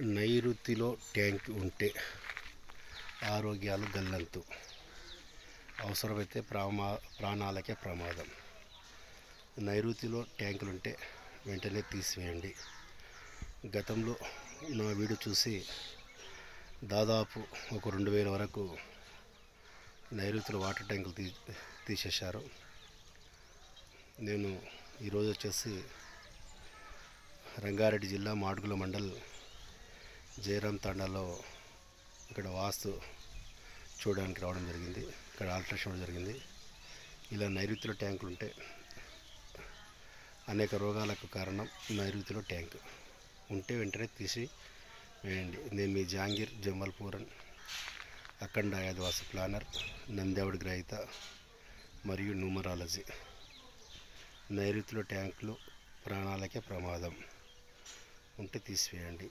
నైరుతిలో ట్యాంక్ ఉంటే ఆరోగ్యాలు గల్లంతు. అవసరమైతే ప్రామా ప్రాణాలకే ప్రమాదం. నైరుతిలో ట్యాంకులుంటే వెంటనే తీసివేయండి. గతంలో నా వీడియో చూసి దాదాపు ఒక రెండు వేల వరకు నైరుతిలో వాటర్ ట్యాంకులు తీ తీసేశారు. నేను ఈరోజు వచ్చేసి రంగారెడ్డి జిల్లా మాడుగుల మండల్ జయరామ్ తండాలో ఇక్కడ వాస్తు చూడడానికి రావడం జరిగింది. ఇక్కడ ఆల్ట్రేషన్ జరిగింది. ఇలా నైరుతిలో ట్యాంకులు ఉంటే అనేక రోగాలకు కారణం నైరుతిలో ట్యాంక్. ఉంటే వెంటనే తీసి వేయండి. నేను మీ జాంగీర్ జమ్మల్పూరన్ అఖండ ఆదివాసి ప్లానర్ నందేవుడి గ్రహీత మరియు న్యూమరాలజీ. నైరుతిలో ట్యాంకులు ప్రాణాలకే ప్రమాదం. ఉంటే తీసివేయండి.